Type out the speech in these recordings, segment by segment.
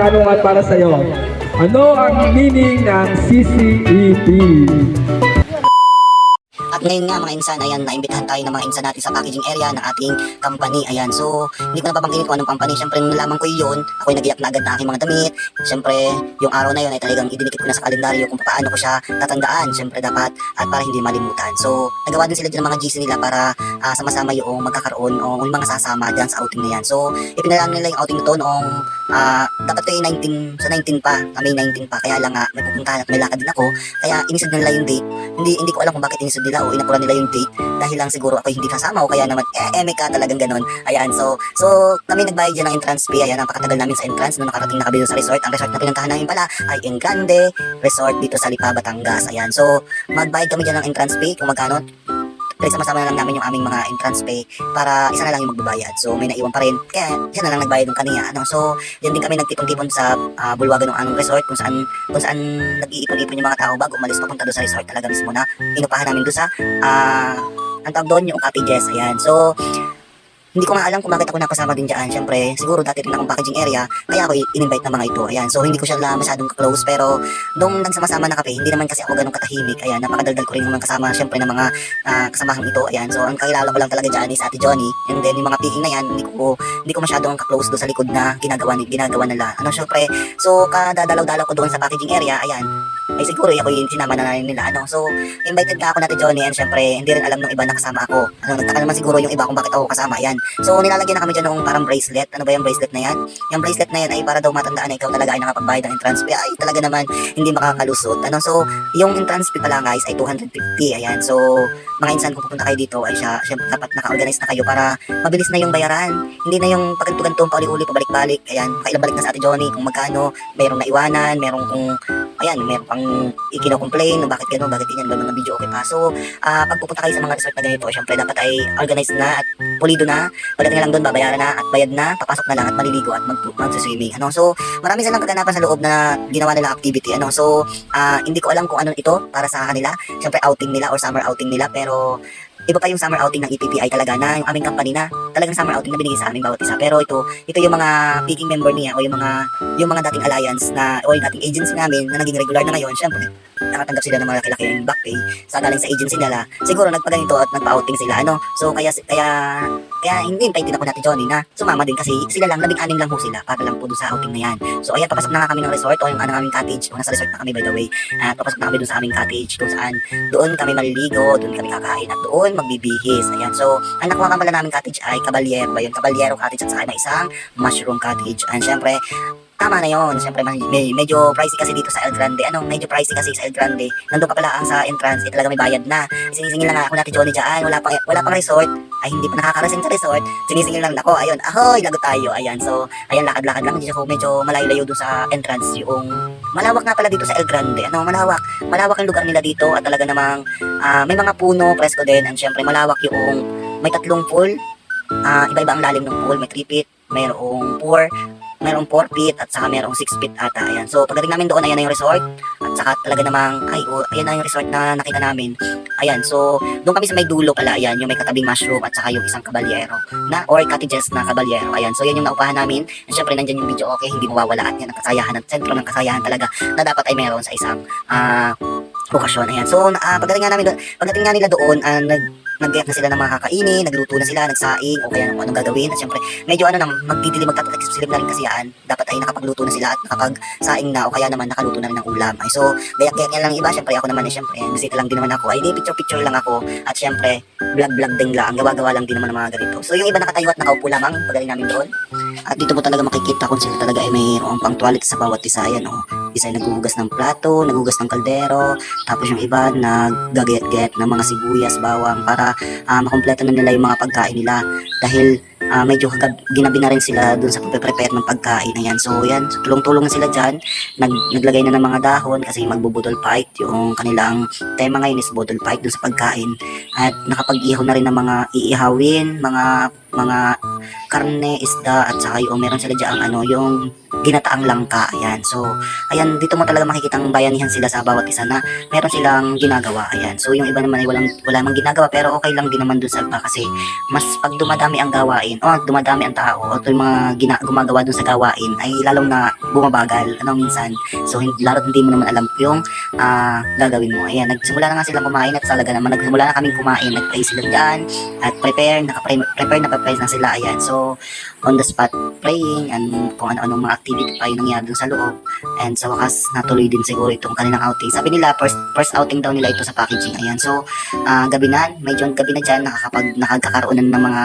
katanungan para sa iyo. Ano ang meaning ng CCEP? At ngayon nga mga insan, ayan, naimbitahan tayo ng mga insan natin sa packaging area ng ating company. Ayan, so hindi ko na babanggitin kung anong company. Siyempre, nung nalaman ko yun, ako'y nagiyak na agad na aking mga damit. Siyempre, yung araw na yun ay talagang idinikit ko na sa kalendaryo kung paano ko siya tatandaan. Siyempre, dapat at para hindi malimutan. So, nagawa din sila dyan ng mga GC nila para ah, sama-sama yung magkakaroon o yung mga sasama dyan sa outing na yan. So, ipinalaan nila yung outing na to noong ah, dapat kayo 19, sa 19 pa, na May 19 pa. Kaya lang nga, may pupuntahan at may lakad din ako. Kaya inisod nila yung date. Hindi hindi ko alam kung bakit inisod nila o inapuran nila yung date dahil lang siguro ako hindi kasama o kaya naman eh, eme ka talagang ganon. Ayan, so so kami nagbayad dyan ng entrance fee. Ayan, napakatagal namin sa entrance nung nakarating na kami sa resort. Ang resort na pinuntahan namin pala ay Engrande Resort dito sa Lipa, Batangas. Ayan, so magbayad kami dyan ng entrance fee kung magkano. Pero sama-sama na lang namin yung aming mga entrance pay para isa na lang yung magbabayad. So may naiwan pa rin. Kaya siya na lang nagbayad ng kaniya. Ano? So yan din kami nagtipon-tipon sa ah, bulwagan ng anong resort kung saan kung saan nag-iipon-ipon yung mga tao bago umalis papunta doon sa resort talaga mismo na inupahan namin doon sa ah ang tawag doon yung cottages. Ayan. So hindi ko nga alam kung bakit ako nakasama din dyan. Siyempre, siguro dati rin akong packaging area, kaya ako in-invite ng mga ito. Ayan, so hindi ko siya la masyadong close, pero nung nagsama-sama na kami, hindi naman kasi ako ganun katahimik. Ayan, napakadaldal ko rin naman kasama, siyempre, ng mga ah, kasamahang ito. Ayan, so ang kakilala ko lang talaga dyan is Ate Johnny. And then, yung mga picking na yan, hindi ko, hindi ko masyadong ka-close doon sa likod na ginagawa, ginagawa nila. Ano, syempre, so kadadalaw-dalaw ko doon sa packaging area, ayan, ay siguro ako yung sinama na nila ano so invited ka ako natin Johnny and syempre hindi rin alam ng iba na kasama ako ano nagtaka naman siguro yung iba kung bakit ako kasama yan so nilalagyan na kami dyan ng parang bracelet. Ano ba yung bracelet na yan? Yung bracelet na yan ay para daw matandaan na ikaw talaga ay nakapagbayad ng entrance fee. Ay talaga naman hindi makakalusot. Ano so yung entrance fee pala guys ay 250 ayan so mga insan kung pupunta kayo dito ay siya syempre dapat naka-organize na kayo para mabilis na yung bayaran. Hindi na yung paganto-ganto pauli-uli pabalik-balik. Ayan pakailang balik na sa ate Johnny kung magkano mayroong naiwanan mayroong kung ayan, meron pang ikino-complain, no, bakit gano'n, bakit ganyan, ba mga video okay pa. So, ah pag kayo sa mga resort na ganito, syempre dapat ay organized na at pulido na. Pagdating lang doon, babayaran na at bayad na, papasok na lang at maliligo at mag mag-swimming. Ano? So, marami silang kaganapan sa loob na ginawa nila activity. Ano? So, ah hindi ko alam kung ano ito para sa kanila. Syempre outing nila or summer outing nila, pero iba pa yung summer outing ng EPPI talaga na yung aming company na talagang summer outing na binigay sa aming bawat isa. Pero ito, ito yung mga picking member niya o yung mga yung mga dating alliance na o yung dating agency namin na naging regular na ngayon, syempre, nakatanggap sila ng mga laki-laking back pay sa galing sa agency nila. Siguro nagpaganito at nagpa-outing sila, ano? So, kaya, kaya, kaya hindi din ako natin Johnny na sumama din kasi sila lang, labing anim lang ho sila para lang po doon sa outing na yan. So, ayan, papasok na nga kami ng resort o yung ano aming cottage. O, nasa resort na kami by the way. At papasok na kami doon sa aming cottage kung saan doon kami maliligo, doon kami kakain at doon magbibihis. Ayan, so, ang nakuha nga pala namin cottage ay Caballero ba yun? Caballero cottage at saka may isang mushroom cottage. And syempre, tama na yon. Siyempre, may, medyo pricey kasi dito sa El Grande. Ano, medyo pricey kasi sa El Grande. Nandun ka pala ang sa entrance, eh, talaga may bayad na. Sinisingil lang ako natin Johnny dyan. Wala pang, wala pang resort. Ay, hindi pa nakakarating sa resort. Sinisingil lang ako. Ayun, ahoy, lago tayo. Ayan, so, ayan, lakad-lakad lang. Medyo, medyo malayo-layo doon sa entrance yung malawak nga pala dito sa El Grande. Ano, malawak. Malawak yung lugar nila dito at talaga namang ah, may mga puno, presko din. And syempre, malawak yung may tatlong pool. Ah, iba-iba ang lalim ng pool. May 3 feet, mayroong 4, mayroong 4 feet at saka mayroong 6 feet ata. Ayan. So pagdating namin doon, ayan na yung resort. At saka talaga namang, ay, oh, ayan na yung resort na nakita namin. Ayan, so doon kami sa may dulo pala, ayan, yung may katabing mushroom at saka yung isang kabalyero na, or cottages na kabalyero. Ayan, so yan yung naupahan namin. And syempre, nandyan yung video okay, hindi mawawala at yan ang kasayahan at sentro ng kasayahan talaga na dapat ay meron sa isang ah okasyon. Ayan, so uh, pagdating nga namin doon, pagdating nga nila doon, ah, nag nag na sila ng mga kakainin, nagluto na sila, nagsaing, o kaya kung anong gagawin. At syempre, medyo ano na, magdidilim, magtatakisilip na rin kasi yan. Dapat ay nakapagluto na sila at nakapagsaing na, o kaya naman nakaluto na rin ng ulam. Ay, so, gayak-gayak lang iba. Syempre, ako naman eh, syempre, bisita lang din naman ako. Ay, di, picture-picture lang ako. At syempre, vlog-vlog din lang. Gawa-gawa lang din naman ng mga ganito. So, yung iba nakatayo at nakaupo lamang, pagaling namin doon. At dito mo talaga makikita kung sila talaga ay mayroong punctuality sa bawat isa. Ayan, oh. Isa naghuhugas ng plato, naghuhugas ng kaldero, tapos yung iba naggagayat-gayat ng mga sibuyas, bawang para uh, makompleto na nila yung mga pagkain nila. Dahil ah, medyo kagab- ginabi na rin sila dun sa pagpe-prepare ng pagkain. So yan so, tulong-tulong na sila dyan. Nag, naglagay na ng mga dahon kasi magbubudol fight yung kanilang tema ngayon is budol fight dun sa pagkain. At nakapag-ihaw na rin ng mga iihawin mga mga karne, isda, at saka yung meron sila dyan ano, yung ginataang langka. Ayan. So, ayan, dito mo talaga makikita ang bayanihan sila sa bawat isa na meron silang ginagawa. Ayan. So, yung iba naman ay walang, wala mang ginagawa pero okay lang din naman dun sa iba kasi mas pag dumadami ang gawain o dumadami ang tao o yung mga gina, gumagawa dun sa gawain ay lalong na bumabagal. Ano minsan. So, hindi, lalo hindi mo naman alam yung ah, gagawin mo. Ayan, nagsimula na nga sila kumain at talaga naman nagsimula na kaming kumain. Nag-pray sila dyan at prepare, naka-prepare, na prepare na sila. Ayan, so on the spot praying and kung ano-anong mga activity pa yung nangyari dun sa loob. And sa wakas, natuloy din siguro itong kanilang outing. Sabi nila, first, first outing daw nila ito sa packaging. Ayan, so ah, gabi na, medyo gabi na dyan, nakakapag, nakagkakaroon na ng mga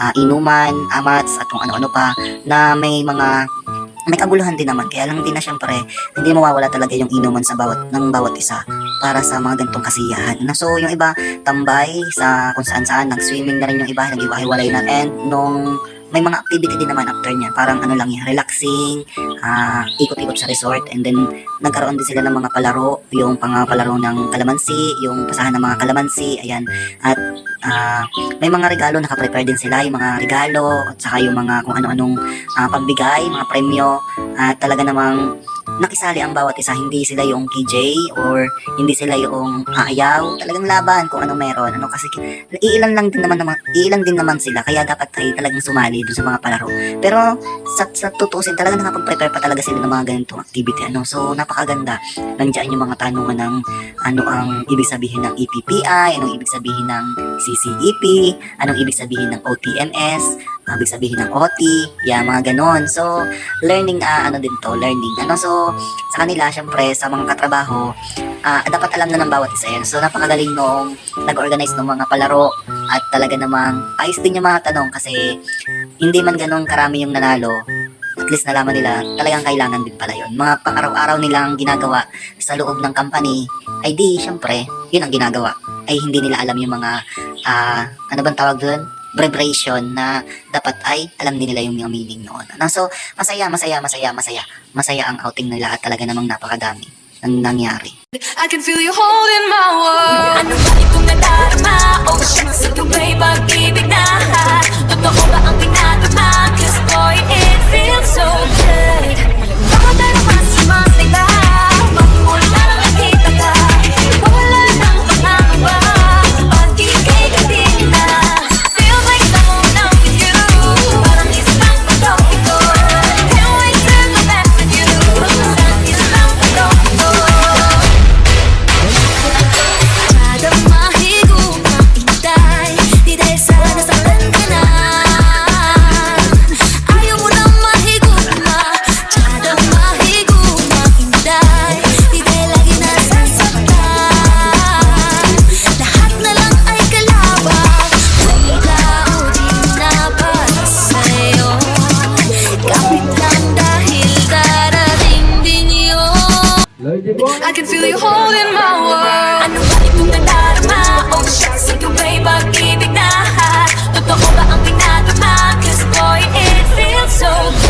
ah, inuman, amats, at kung ano-ano pa, na may mga may kaguluhan din naman kaya lang din na syempre hindi mawawala talaga yung inuman sa bawat ng bawat isa para sa mga ganitong kasiyahan. Na so yung iba tambay sa kung saan saan nag-swimming na rin yung iba nag-iwahiwalay na and nung may mga activity din naman after niyan. Parang ano lang yung relaxing, ah, ikot-ikot sa resort and then nagkaroon din sila ng mga palaro, yung pang palaro ng kalamansi, yung pasahan ng mga kalamansi, ayan. At ah, may mga regalo, nakaprepare din sila, yung mga regalo, at saka yung mga kung ano-anong ah, pagbigay, mga premyo, at talaga namang nakisali ang bawat isa, hindi sila yung KJ or hindi sila yung aayaw, talagang laban kung anong meron. Ano kasi iilan lang din naman naman, iilan din naman sila kaya dapat ay talagang sumali doon sa mga palaro. Pero sa, sa tutusin talaga nakapag-prepare pa talaga sila ng mga ganitong activity ano. So napakaganda. Nandiyan yung mga tanungan ng ano ang ibig sabihin ng EPPI, anong ibig sabihin ng CCEP, anong ibig sabihin ng OTMS, ibig sabihin ng OT, yan mga ganon. So learning ah, ano din to, learning. Ano so sa kanila syempre sa mga katrabaho ah, dapat alam na ng bawat isa yan. So napakagaling nung nag-organize ng mga palaro at talaga namang ayos din yung mga tanong kasi hindi man ganun karami yung nanalo at least nalaman nila talagang kailangan din pala yun. Mga pang-araw-araw nilang ginagawa sa loob ng company ay di syempre yun ang ginagawa ay hindi nila alam yung mga ah, ano bang tawag doon? Vibration na dapat ay alam din nila yung mga meaning noon. Ano? So, masaya, masaya, masaya, masaya. Masaya ang outing nila at talaga namang napakadami ang nangyari. I can feel you holding my world Ano ba itong nadarama? Oh shit, sige ba'y pag-ibig na? Totoo ba ang pinatama? Cause boy, it feels so good I can feel you holding my world Ano ba itong nadarama? Oh shit, sige ba'y pag-ibig na? Totoo ba ang pinatama? Cause boy, it feels so good